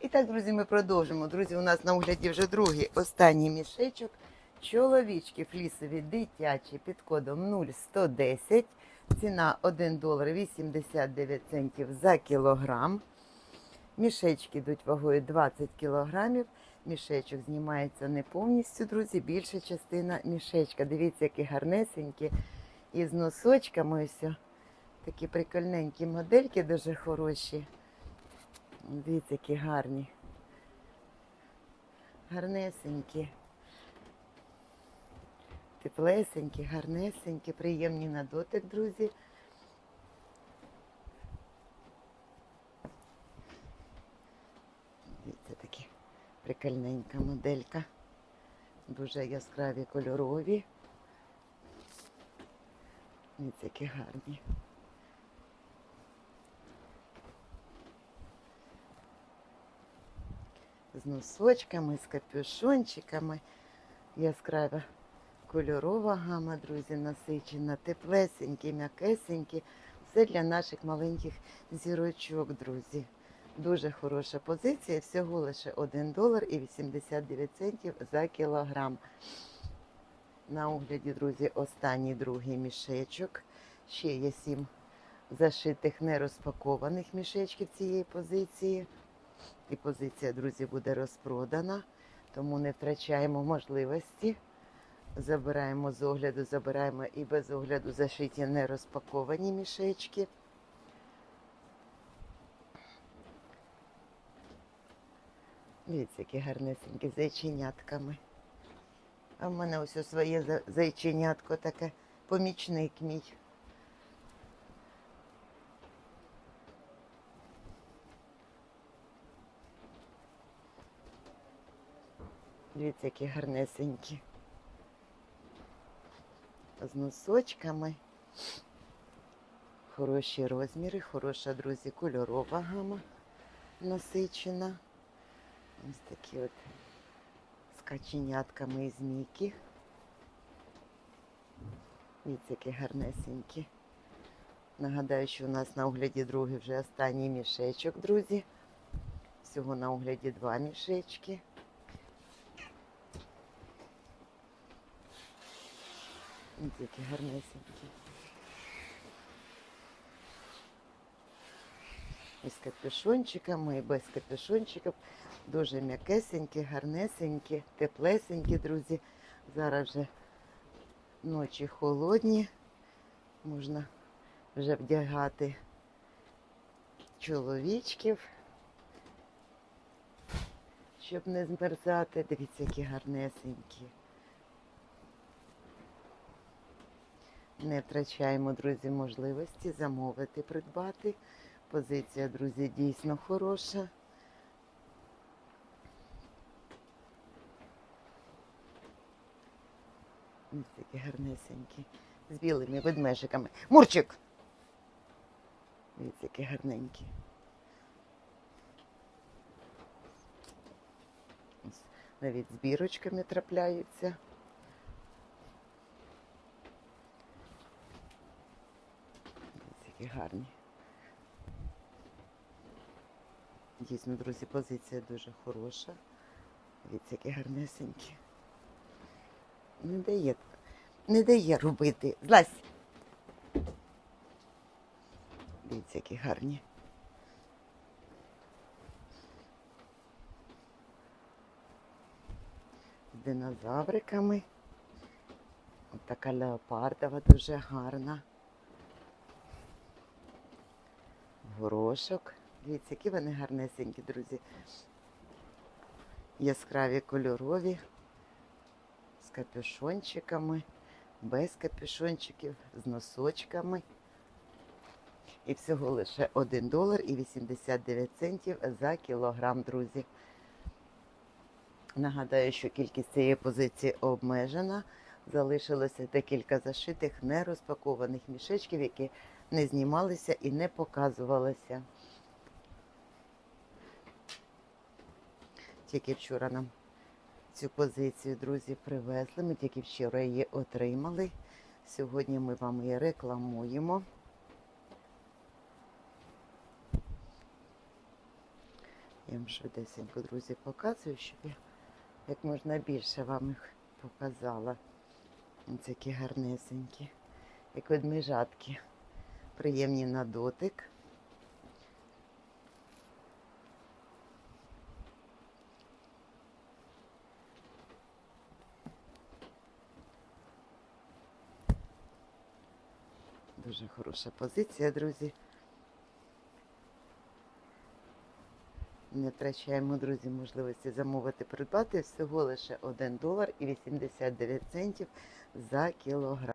І так, друзі, ми продовжимо. Друзі, у нас на огляді вже другий останній мішечок. Чоловічки флісові дитячі під кодом 0110. Ціна 1 долар 89 центів за кілограм. Мішечки йдуть вагою 20 кілограмів. Мішечок знімається не повністю, друзі. Більша частина мішечка. Дивіться, які гарнесенькі. І з носочками ось. Такі прикольненькі модельки, дуже хороші. Дивіться, які гарні. Гарнесенькі. Теплесенькі, гарнесенькі, приємні на дотик, друзі. Дивіться, такі прикольненька моделька. Дуже яскраві кольорові. Дивіться, які гарні. З носочками, з капюшончиками. Яскрава кольорова гама, друзі, насичена, теплесенькі, м'якесенькі. Все для наших маленьких зірочок, друзі. Дуже хороша позиція. Всього лише 1 долар і 89 центів за кілограм. На огляді, друзі, останній другий мішечок. Ще є сім зашитих нерозпакованих мішечків цієї позиції. І позиція, друзі, буде розпродана, тому не втрачаємо можливості. Забираємо з огляду, забираємо і без огляду зашиті нерозпаковані мішечки. Дивіться, які гарнесенькі зайченятками. А в мене ось своє зайченятко таке, помічник мій. Дивіться, які гарнесенькі. З носочками. Хороші розміри, хороша, друзі, кольорова гама насичена. Ось такі от з каченятками і змійки. Дивіться, які гарнесенькі. Нагадаю, що у нас на огляді другий вже останній мішечок, друзі. Всього на огляді два мішечки. Ось які гарнесенькі. І з капюшончиками, і без капюшончиків. Дуже м'якесенькі, гарнесенькі, теплесенькі, друзі. Зараз вже ночі холодні. Можна вже вдягати чоловічків, щоб не змерзати. Дивіться, які гарнесенькі. Не втрачаємо, друзі, можливості замовити, придбати. Позиція, друзі, дійсно хороша. Ось такі гарнесенькі. З білими ведмежиками. Мурчик! Дивіться, які гарненькі. Навіть з бірочками трапляються. Які гарні. Дійсно, друзі, позиція дуже хороша. Дивіться, які гарнесенькі. Не дає, не дає робити. Злазь. Дивіться, які гарні. З динозавриками. Ось така леопардова дуже гарна. Горошок. Дивіться, які вони гарнесенькі, друзі. Яскраві кольорові, з капюшончиками, без капюшончиків, з носочками. І всього лише 1 долар і 89 центів за кілограм, друзі. Нагадаю, що кількість цієї позиції обмежена. Залишилося декілька зашитих нерозпакованих мішечків, які не знімалися і не показувалися. Тільки вчора нам цю позицію, друзі, привезли. Ми тільки вчора її отримали. Сьогодні ми вам її рекламуємо. Я вам швидесенько, друзі, показую, щоб я як можна більше вам їх показала. Ось які гарнесенькі, як ведмежатки. Приємні на дотик. Дуже хороша позиція, друзі. Не втрачаємо, друзі, можливості замовити придбати всього лише 1 долар і 89 центів за кілограм.